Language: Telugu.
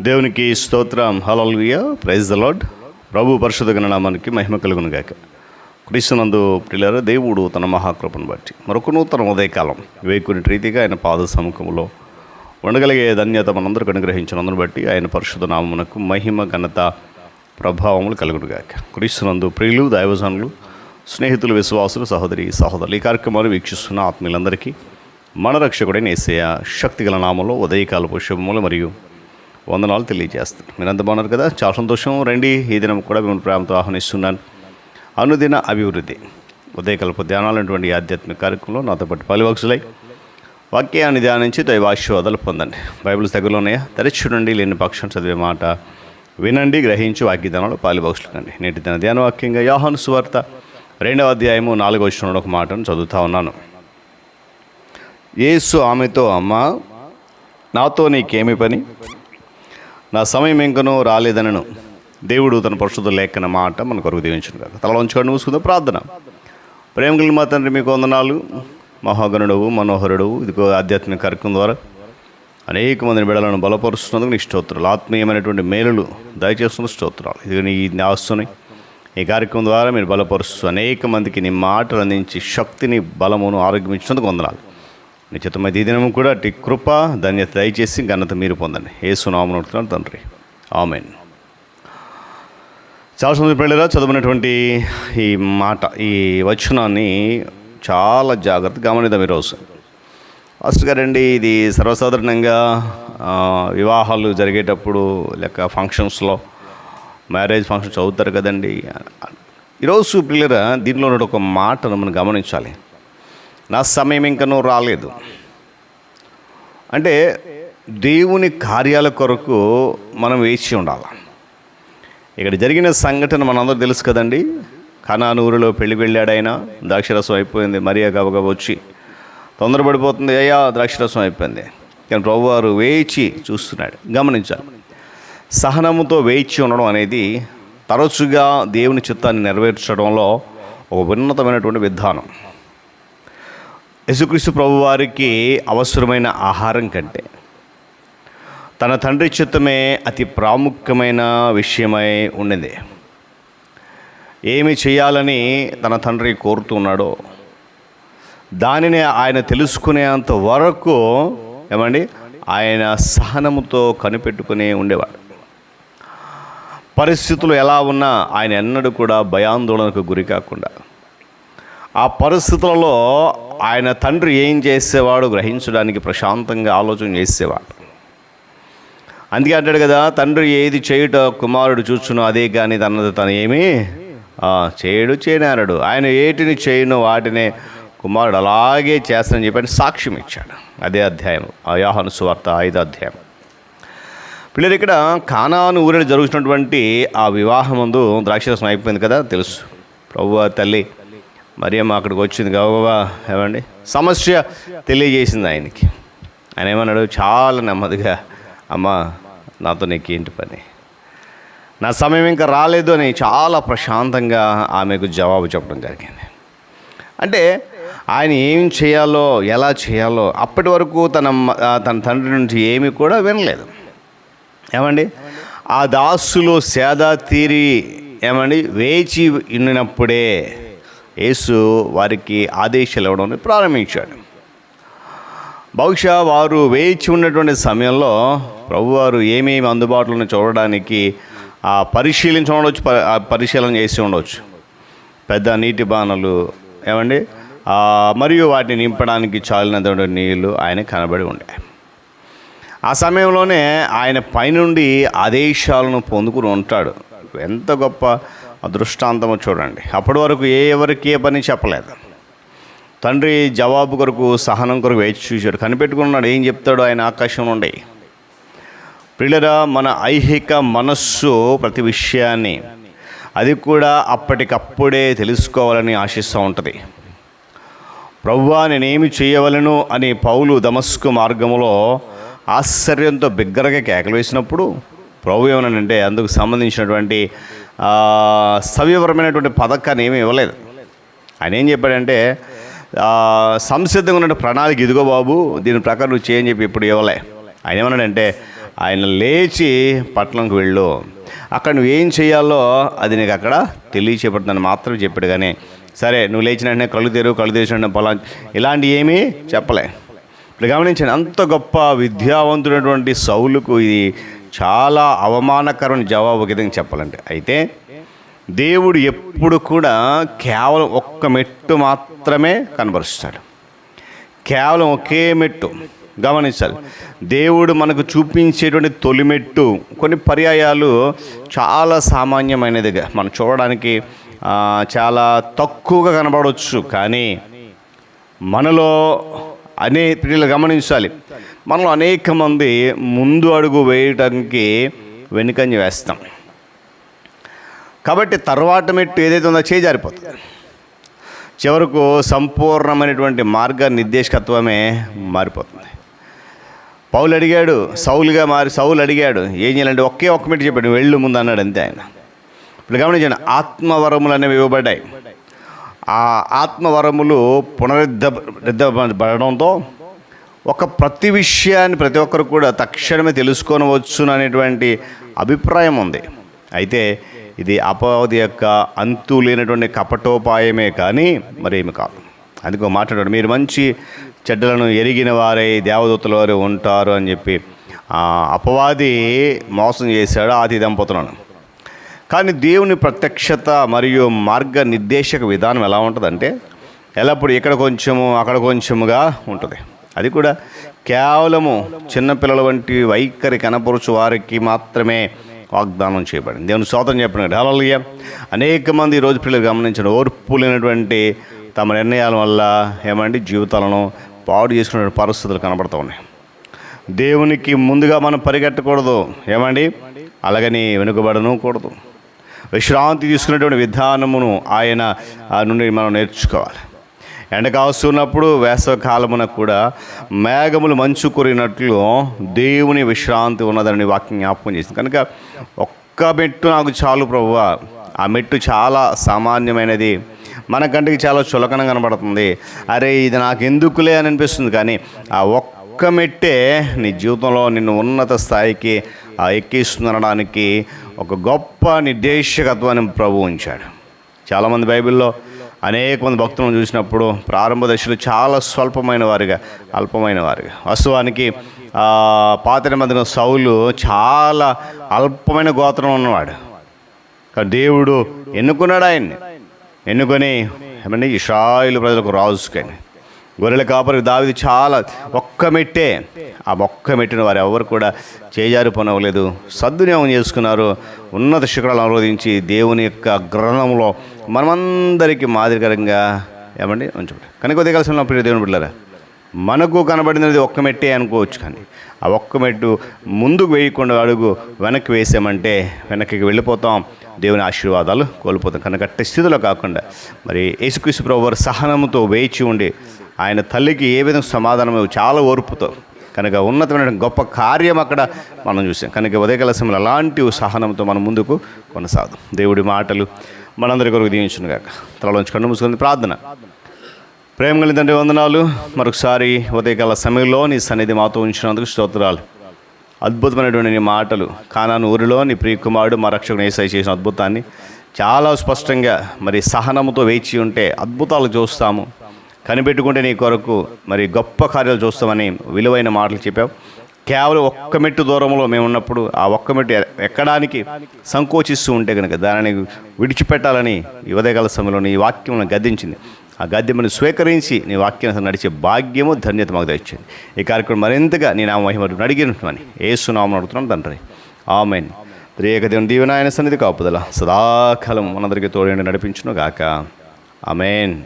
దేవునికి స్తోత్రం. హలలుయ ప్రైజ్ ద లాడ్ ప్రభు పరిశుద్ధ నామానికి మహిమ కలుగును గాక క్రీస్తునందు ప్రియులర దేవుడు తన మహాకృపను బట్టి మరొక నూతన ఉదయకాలం వేకుని రీతిగా ఆయన పాద సముఖంలో ఉండగలిగే ధన్యత మనందరికి అనుగ్రహించినందును బట్టి ఆయన పరిశుద్ధ నామమునకు మహిమ ఘనత ప్రభావములు కలుగును గాక క్రీస్తునందు ప్రియులు దైవజనులు స్నేహితులు విశ్వాసులు సహోదరి సహోదరులు ఈ కార్యక్రమాలు వీక్షిస్తున్న ఆత్మీయులందరికీ మన రక్షకుడైన ఏసయ శక్తిగల నామంలో ఉదయకాలపు శుభములు మరియు వందనాలు తెలియజేస్తాను. మీరు అంత బాగున్నారు కదా? చాలా సంతోషం. రండి ఈ దినం కూడా మిమ్మల్ని ప్రేమతో ఆహ్వానిస్తున్నాను. అనుదిన అభివృద్ధి. ఉదయకల్ప ధ్యానాలైనటువంటి ఆధ్యాత్మిక కార్యక్రమంలో నాతో పాటు పలువక్షులై వాక్యాన్ని ధ్యానించి దైవాశీర్వాదాలు పొందండి. బైబిల్స్ దగ్గరలో ఉన్నాయా? తెరచి చూడండి లేని పక్షం చదివే మాట వినండి గ్రహించి వాక్య ధ్యానాలు కండి నేటి దిన ధ్యాన వాక్యంగా యోహాను సువార్త రెండవ అధ్యాయము నాలుగో వచ్చిన ఒక మాటను చదువుతా ఉన్నాను. యేసు ఆమెతో అమ్మ నాతో నీకేమి పని? నా సమయం ఇంకనూ రాలేదనను. దేవుడు తన పరిశుద్ధ లేఖన మాట మన కొరకు దీవించను కాక తల ఉంచుకొని మూసుకుందాం ప్రార్థన. ప్రేమ కలిగిన మా తండ్రి మీకు వందనాలు. మహాగణుడవు మనోహరుడు ఇదిగో ఆధ్యాత్మిక కార్యక్రమం ద్వారా అనేక మందిని బిడలను బలపరుస్తున్నందుకు నీ స్తోత్రాలు. ఆత్మీయమైనటువంటి మేలులు దయచేస్తున్న స్తోత్రాలు. ఇది నీ ఆస్తుని ఈ కార్యక్రమం ద్వారా మీరు బలపరుస్తూ అనేక మందికి నీ మాటలు అందించి శక్తిని బలమును ఆరోగ్యం ఇచ్చినందుకు వందనాలు. నిశ్చితమైన చిత్తమై ఈ కూడా అటు కృప ధన్యత దయచేసి ఘనత మీరు పొందండి. ఏ సునామను అడుగుతున్నాను తండ్రి. ఆమెన్. చాలా సంది పిల్లరా చదువునటువంటి ఈ మాట ఈ వచనాన్ని చాలా జాగ్రత్తగా గమనిద్దాం ఈరోజు. ఫస్ట్ గారండి ఇది సర్వసాధారణంగా వివాహాలు జరిగేటప్పుడు లేక ఫంక్షన్స్లో మ్యారేజ్ ఫంక్షన్ చదువుతారు కదండి. ఈరోజు పిల్లరా దీనిలో ఉన్న ఒక మాటను మనం గమనించాలి. నా సమయం ఇంకనూ రాలేదు. అంటే దేవుని కార్యాల కొరకు మనం వేచి ఉండాలి. ఇక్కడ జరిగిన సంఘటన మనందరూ తెలుసు కదండి. ఖనానూరులో పెళ్ళి వెళ్ళాడైనా ద్రాక్షరసం అయిపోయింది. మరియా గబగబ వచ్చి తొందరపడిపోతుంది. అయ్యా ద్రాక్షరసం అయిపోయింది. కానీ ప్రభువారు వేచి చూస్తున్నాడు. గమనించాలి. సహనముతో వేచి ఉండడం అనేది తరచుగా దేవుని చిత్తాన్ని నెరవేర్చడంలో ఒక ఉన్నతమైనటువంటి విధానం. యేసుక్రీస్తు ప్రభు వారికి అవసరమైన ఆహారం కంటే తన తండ్రి చిత్తమే అతి ప్రాముఖ్యమైన విషయమై ఉండింది ఏమి చేయాలని తన తండ్రి కోరుతున్నాడో దానిని ఆయన తెలుసుకునేంత వరకు ఏమండి? ఆయన సహనముతో కనిపెట్టుకునే ఉండేవాడు. పరిస్థితులు ఎలా ఉన్నా ఆయన ఎన్నడూ కూడా భయాందోళనకు గురి కాకుండా ఆ పరిస్థితులలో ఆయన తండ్రి ఏం చేసేవాడు గ్రహించడానికి ప్రశాంతంగా ఆలోచన చేసేవాడు. అందుకే అంటాడు కదా తండ్రి ఏది చేయుట కుమారుడు చూచును అదే కానీ తనది తను ఏమీ? చేయడు చేయనారడు ఆయన ఏటిని చేయను వాటినే కుమారుడు అలాగే చేస్తానని చెప్పని సాక్ష్యం ఇచ్చాడు. అదే అధ్యాయం. అయాహను సువార్త ఐదో అధ్యాయం. పిల్లలు ఇక్కడ కానాను ఊరిలో జరుగుతున్నటువంటి ఆ వివాహం ముందు ద్రాక్షరసం అయిపోయింది కదా తెలుసు. ప్రభు తల్లి మరియమ్మ అక్కడికి వచ్చింది. గబగబా ఏమండి? సమస్య తెలియజేసింది ఆయనకి. ఆయన ఏమన్నాడు? చాలా నెమ్మదిగా అమ్మ నాతో నీకు ఏంటి పని? నా సమయం ఇంకా రాలేదు అని చాలా ప్రశాంతంగా ఆమెకు జవాబు చెప్పడం జరిగింది. అంటే ఆయన ఏం చేయాలో ఎలా చేయాలో అప్పటి వరకు తన తన తండ్రి నుంచి ఏమీ కూడా వినలేదు. ఏమండి? ఆ దాసులు సేద తీరి ఏమండి వేచి ఉన్నప్పుడే యేసు వారికి ఆదేశాలు ఇవ్వడం ప్రారంభించాడు. బహుశా వారు వేచి ఉన్నటువంటి సమయంలో ప్రభువారు ఏమేమి అందుబాటులో ఉన్నాయో చూడడానికి ఆ పరిశీలించి ఉండవచ్చు పరిశీలన చేసి ఉండవచ్చు పెద్ద నీటి బాణలు ఏమండి? మరియు వాటిని నింపడానికి చాలినటువంటి నీళ్ళు ఆయన కనబడి ఉండే. ఆ సమయంలోనే ఆయన పైనుండి ఆదేశాలను పొందుకుని ఉంటాడు. ఎంత గొప్ప దృష్టాంతమో చూడండి. అప్పటి వరకు ఏ ఎవరికి ఏ పని చెప్పలేదు. తండ్రి జవాబు కొరకు సహనం కొరకు వేచి చూశాడు. కనిపెట్టుకున్నాడు ఏం చెప్తాడు ఆయన ఆకాశం నుండి. ప్రియులరా మన ఐహిక మనస్సు ప్రతి విషయాన్ని అది కూడా అప్పటికప్పుడే తెలుసుకోవాలని ఆశిస్తూ ఉంటుంది. ప్రవ్వా నేనేమి చేయవలను అని పౌలు దమస్కు మార్గంలో ఆశ్చర్యంతో బిగ్గరగా కేకలు వేసినప్పుడు ప్రభు ఏమనంటే అందుకు సంబంధించినటువంటి సవివరమైనటువంటి పథకాన్ని ఏమీ ఇవ్వలేదు. ఆయన ఏం చెప్పాడంటే సంసిద్ధంగా ఉన్న ప్రణాళిక ఇదిగో బాబు దీని ప్రకారం నువ్వు చేయని చెప్పి ఇప్పుడు ఇవ్వలే. ఆయన ఏమన్నాడంటే ఆయన లేచి పట్టణంకి వెళ్ళు. అక్కడ నువ్వు ఏం చేయాలో అది నీకు అక్కడ తెలియచేపడుతుందని మాత్రమే చెప్పాడు కానీ సరే నువ్వు లేచిన వెంటనే కళ్ళు తెరువు కళ్ళు తెరిచిన పొలా ఇలాంటివి ఏమీ చెప్పలే. ఇప్పుడు గమనించండి అంత గొప్ప విద్యావంతుడైనటువంటి సౌలుకు ఇది చాలా అవమానకరమైన జవాబు విధంగా చెప్పాలంటే. అయితే దేవుడు ఎప్పుడు కూడా కేవలం ఒక్క మెట్టు మాత్రమే కనబరుస్తాడు. కేవలం ఒకే మెట్టు. గమనించాలి. దేవుడు మనకు చూపించేటువంటి తొలి మెట్టు కొన్ని పర్యాయాలు చాలా సామాన్యమైనదిగా మనం చూడడానికి చాలా తక్కువగా కనబడవచ్చు. కానీ మనలో అనే పిల్లలు గమనించాలి. మనలో అనేక మంది ముందు అడుగు వేయటానికి వెనుకంజ వేస్తాం. కాబట్టి తర్వాత మెట్టు ఏదైతే ఉందో చేజారిపోతుంది చివరకు సంపూర్ణమైనటువంటి మార్గ నిర్దేశకత్వమే మారిపోతుంది. పౌలు అడిగాడు సౌలుగా మారి సౌలు అడిగాడు ఏం చేయాలంటే ఒకే ఒక్క మెట్టు చెప్పాడు వెళ్ళు ముందు అన్నాడు అంతే ఆయన. ఇప్పుడు గమనించండి ఆత్మవరములు అనేవి ఇవ్వబడ్డాయి. ఆ ఆత్మవరములు పునరుద్ధపడడంతో ఒక ప్రతి విషయాన్ని ప్రతి ఒక్కరు కూడా తక్షణమే తెలుసుకొనవచ్చును అనేటువంటి అభిప్రాయం ఉంది. అయితే ఇది అపవాది యొక్క అంతు లేనటువంటి కపటోపాయమే కానీ మరేమి కాదు. అందుకో మాట్లాడాడు మీరు మంచి చెడ్డలను ఎరిగిన వారే దేవదూతల వారే ఉంటారు అని చెప్పి అపవాది మోసం చేశాడు ఆది దంపతులను. కానీ దేవుని ప్రత్యక్షత మరియు మార్గ నిర్దేశక విధానం ఎలా ఉంటుందంటే ఎల్లప్పుడు ఇక్కడ కొంచెము అక్కడ కొంచెముగా ఉంటుంది. అది కూడా కేవలము చిన్నపిల్లల వంటి వైఖరి కనపరుచు వారికి మాత్రమే వాగ్దానం చేయబడింది. దేవుని స్తోత్రం చెప్పినాడు. అలాగే అనేక మంది రోజు పిల్లలు గమనించిన ఓర్పు లేనటువంటి తమ నిర్ణయాల వల్ల ఏమండి? జీవితాలను పాడు చేసుకునే పరిస్థితులు కనబడుతూ ఉన్నాయి. దేవునికి ముందుగా మనం పరిగెట్టకూడదు. ఏమండి? అలాగని వెనుకబడను కూడదు. విశ్రాంతి తీసుకునేటువంటి విధానమును ఆయన ఆ నుండి మనం నేర్చుకోవాలి. ఎండ కాస్తున్నప్పుడు వేసవకాలమున కూడా మేఘములు మంచు కురినట్లు దేవుని విశ్రాంతి ఉన్నదని వాక్యం జ్ఞాపకం చేసింది. కనుక ఒక్క మెట్టు నాకు చాలు ప్రభువా. ఆ మెట్టు చాలా సామాన్యమైనది. మన కంటికి చాలా చులకన కనబడుతుంది. అరే ఇది నాకు ఎందుకులే అని అనిపిస్తుంది. కానీ ఆ ఒక్క మెట్టే నీ జీవితంలో నిన్ను ఉన్నత స్థాయికి ఆ ఎక్కిస్తుందనడానికి ఒక గొప్ప నిర్దేశకత్వాన్ని ప్రభు ఉంచాడు. చాలామంది బైబిల్లో అనేక మంది భక్తులను చూసినప్పుడు ప్రారంభ దశలో చాలా స్వల్పమైన వారిగా అల్పమైన వారిగా. వాస్తవానికి ఆ, పాత నిబంధన సౌలు చాలా అల్పమైన గోత్రం ఉన్నవాడు. కానీ దేవుడు ఎన్నుకున్నాడు ఆయన్ని? ఎన్నుకొని ఏమంటే ఇషాయిలు ప్రజలకు రాజుకని. గొర్రెల కాపరికి దావిది చాలా ఒక్క మెట్టే. ఆ ఒక్క మెట్టిన వారు ఎవరు కూడా చేజారిపోనవ్వలేదు. సద్వినియోగం చేసుకున్నారు. ఉన్నత శిఖరాలు అనురోధించి దేవుని యొక్క గ్రహణంలో మనమందరికీ మాదిరికరంగా ఏమండి? ఉంచబడి కనుక ఉదయకాల్సిన ప్రియ దేవుని బిడ్డలారా. మనకు కనబడినది ఒక్క మెట్టే అనుకోవచ్చు కానీ ఆ ఒక్క మెట్టు ముందుకు వేయకుండా అడుగు వెనక్కి వేసామంటే వెనక్కి వెళ్ళిపోతాం. దేవుని ఆశీర్వాదాలు కోల్పోతాం. కనుక అట్టి స్థితిలో కాకుండా మరి యేసుక్రీస్తు ప్రభు సహనంతో వేచి ఉండి ఆయన తల్లికి ఏ విధంగా సమాధానం చాలా ఓర్పుతో కనుక ఉన్నతమైన గొప్ప కార్యం అక్కడ మనం చూసాం. కనుక ఉదయకాల సమయంలో అలాంటి సహనంతో మనం ముందుకు కొనసాగుదాం. దేవుడి మాటలు మనందరి కొరకు దీవించును గాక తలలోంచి కన్ను మూసుకుంది ప్రార్థన. ప్రేమ కలిగిన తండ్రి వందనాలు. మరొకసారి ఉదయకాల సమయంలో నీ సన్నిధి మాతో ఉంచినందుకు స్తోత్రాలు. అద్భుతమైనటువంటి నీ మాటలు. కానాను ఊరిలో నీ ప్రియకుమారుడు మా రక్షకుని ఏసై చేసిన అద్భుతాన్ని చాలా స్పష్టంగా మరి సహనముతో వేచి ఉంటే అద్భుతాలు చూస్తాము. కనిపెట్టుకుంటే నీ కొరకు మరి గొప్ప కార్యాలు చూస్తామని విలువైన మాటలు చెప్పావు. కేవలం ఒక్క మెట్టు దూరంలో మేము ఉన్నప్పుడు ఆ ఒక్క మెట్టు ఎక్కడానికి సంకోచిస్తూ ఉంటే కనుక దానిని విడిచిపెట్టాలని ఈ సమయంలో నీ వాక్యం గద్దించింది. ఆ గద్యమును స్వీకరించి నీ వాక్యం నడిచే భాగ్యము ధన్యత మాకు తెచ్చింది ఈ కార్యక్రమం మరింతగా నేను ఆ మహిమ అడిగినట్టుమని ఏసునామం అడుగుతున్నాను తండ్రి. ఆమెన్. త్రియేక దేవుని దీవెన సన్నిధి కాపుదల. సదాకాలం మనందరికీ తోడేండి నడిపించును గాక ఆమెన్.